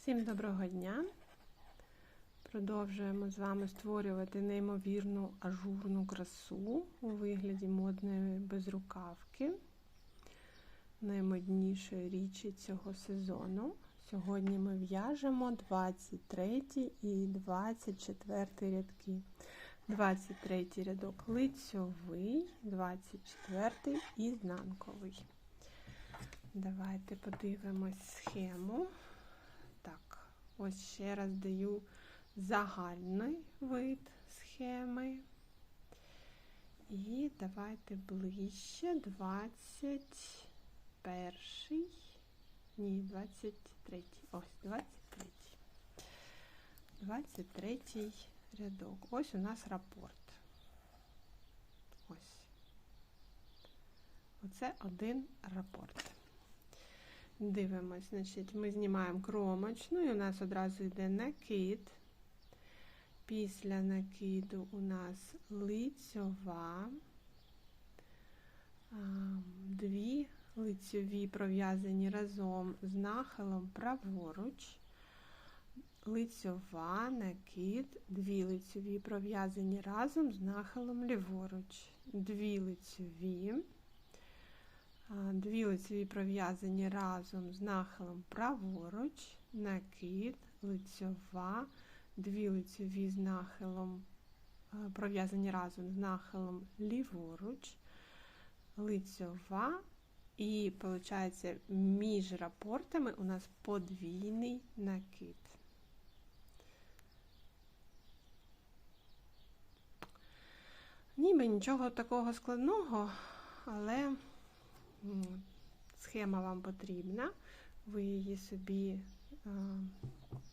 Всім доброго дня! Продовжуємо з вами створювати неймовірну ажурну красу у вигляді модної безрукавки, наймоднішої річі цього сезону. Сьогодні ми в'яжемо 23 і 24 рядки. 23 рядок лицьовий, 24 і знанковий. Давайте подивимось схему. Ось ще раз даю загальний вид схеми. І давайте ближче 21. Ні, 23. Ось 23. 23 рядок. Ось у нас рапорт. Ось. Оце один рапорт. Дивимось, значить, ми знімаємо кромочну, і у нас одразу йде накид. Після накиду у нас лицьова, дві лицьові пров'язані разом з нахилом праворуч, лицьова, накид, дві лицьові пров'язані разом з нахилом ліворуч, дві лицьові. Дві лицеві пров'язані разом з нахилом праворуч, накид, лицьова, дві лицеві з нахилом, пров'язані разом з нахилом ліворуч, лицьова, і, виходить, між рапортами у нас подвійний накид. Ніби нічого такого складного, але схема вам потрібна, ви її собі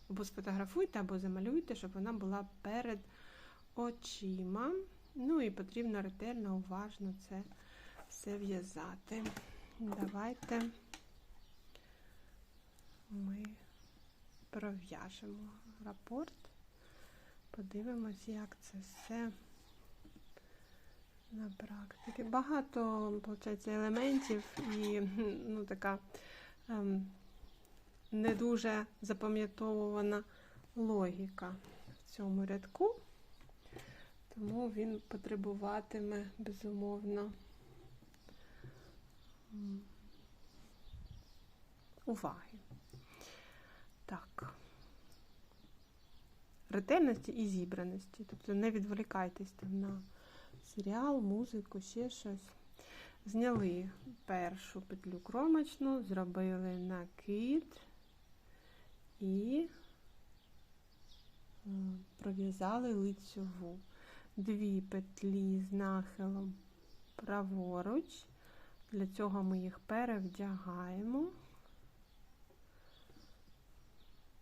або сфотографуйте, або замалюйте, щоб вона була перед очима. Ну і потрібно ретельно, уважно це все в'язати. Давайте ми пров'яжемо рапорт, подивимось, як це все на практиці. Багато виходить, елементів і ну, така ем, не дуже запам'ятовувана логіка в цьому рядку, тому він потребуватиме, безумовно, уваги. Так. Ретельності і зібраності. Тобто не відволікайтесь там на серіал, музику, ще щось. Зняли першу петлю кромочну, зробили накид і е, пров'язали лицьову. Дві петлі з нахилом праворуч. Для цього ми їх перевдягаємо,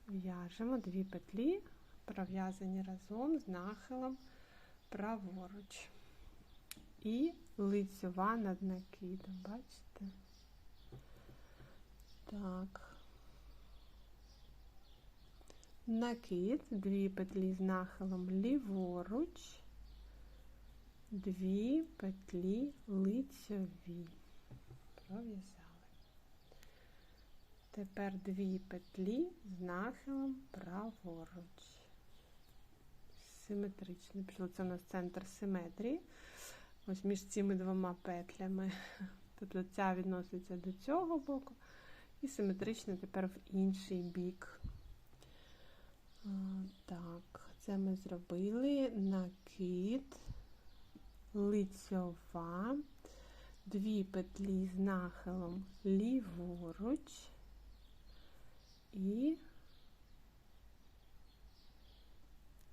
в'яжемо дві петлі, пров'язані разом з нахилом праворуч і лицьова над накидом, бачите? Так. Накид, дві петлі з нахилом ліворуч, дві петлі лицьові. Пров'язали. Тепер дві петлі з нахилом праворуч. Симетрично. Пішло це у нас центр симетрії ось між цими двома петлями. Тобто ця відноситься до цього боку, і симетрично тепер в інший бік. Так, це ми зробили накид, лицьова, дві петлі з нахилом ліворуч і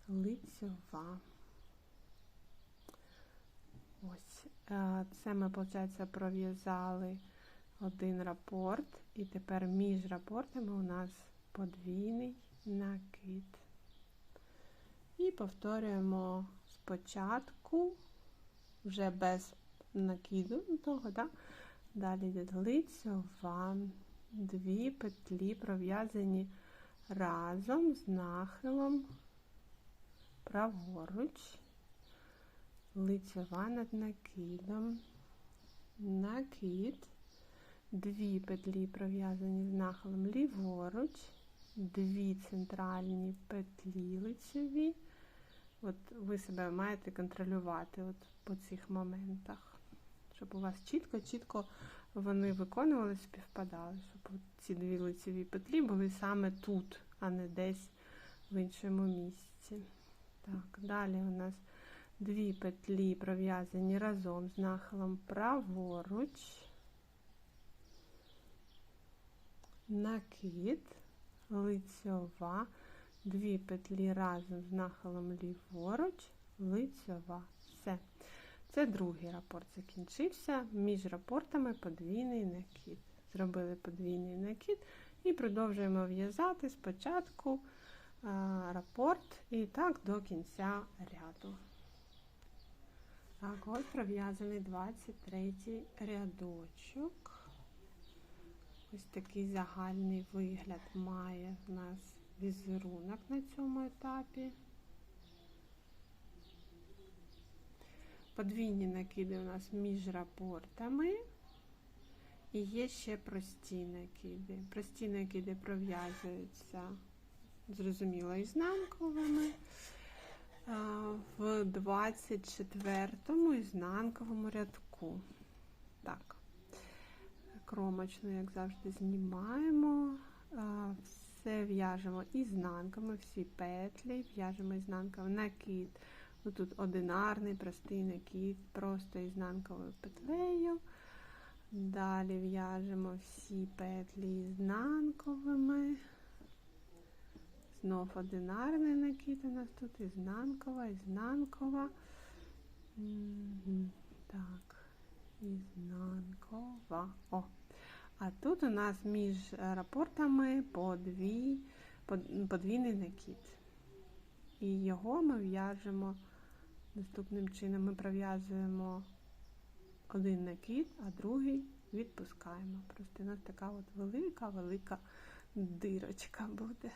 лицьова. Ось, е, це ми, виходить, пров'язали один рапорт, і тепер між рапортами у нас подвійний накид. І повторюємо спочатку, вже без накиду того, да? далі йде лицьова, дві петлі пров'язані разом з нахилом праворуч лицьова над накидом, накид, дві петлі пров'язані з нахилом ліворуч дві центральні петлі лицеві. От ви себе маєте контролювати от по цих моментах, щоб у вас чітко-чітко вони виконували, співпадали, щоб ці дві лицеві петлі були саме тут, а не десь в іншому місці. Так, далі у нас дві петлі пров'язані разом з нахилом праворуч, накид, лицьова, дві петлі разом з нахилом ліворуч, лицьова. Все. Це другий рапорт закінчився. Між рапортами подвійний накид. Зробили подвійний накид і продовжуємо в'язати спочатку рапорт і так до кінця ряду. Так, ось пров'язаний 23 рядочок. Ось такий загальний вигляд має в нас візерунок на цьому етапі. Подвійні накиди у нас між рапортами. І є ще прості накиди. Прості накиди пров'язуються, зрозуміло, ізнанковими. В 24-му ізнанковому рядку. Так, кромочну, як завжди, знімаємо. Все в'яжемо ізнанками, всі петлі, в'яжемо ізнанками накид. Ну, Тут одинарний, простий накид, просто ізнанковою петлею. Далі в'яжемо всі петлі ізнанковими. Знов одинарний накид у нас тут ізнанкова, ізнанкова. Так, ізнанкова. О! А тут у нас між рапортами подвій, подвійний накид. І його ми в'яжемо наступним чином. Ми пров'язуємо один накид, а другий відпускаємо. Просто у нас така от велика-велика дирочка буде.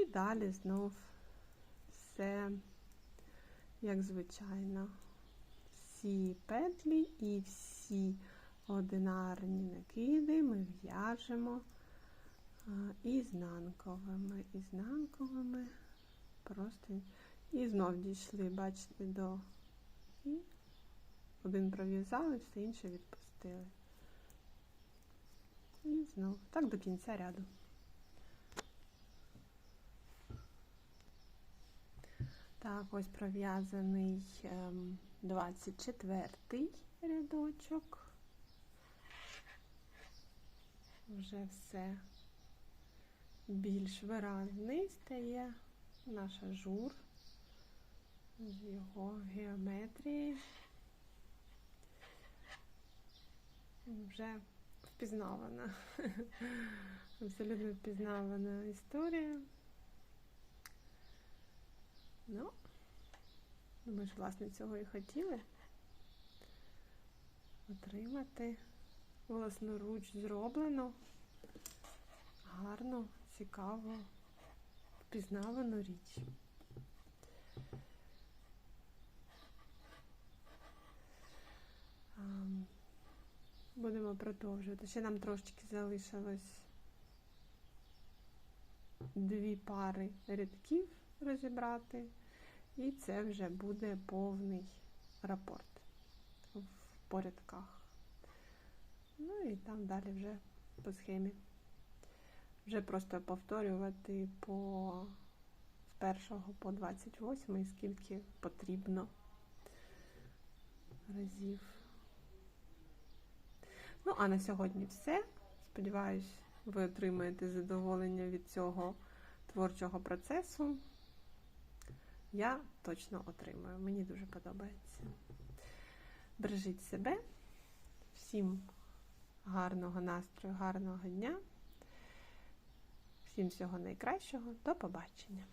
І далі знов все, як звичайно, всі петлі і всі одинарні накиди ми в'яжемо ізнанковими, ізнанковими, просто і знов дійшли, бачите, до і один пров'язали, все інше відпустили. І знов, так до кінця ряду. Так, ось пров'язаний 24-й ем, рядочок. Вже все більш виразний стає наш ажур з його геометрії. Вже впізнавана, абсолютно впізнавана історія. Ну, ми ж, власне, цього і хотіли отримати власноруч зроблену, гарну, цікаву, впізнавану річ. Будемо продовжувати. Ще нам трошечки залишилось дві пари рядків розібрати. І це вже буде повний рапорт в порядках. Ну і там далі вже по схемі. Вже просто повторювати по з 1 по 28, скільки потрібно разів. Ну, а на сьогодні все. Сподіваюсь, ви отримаєте задоволення від цього творчого процесу я точно отримаю. Мені дуже подобається. Бережіть себе, всім гарного настрою, гарного дня, всім всього найкращого. До побачення!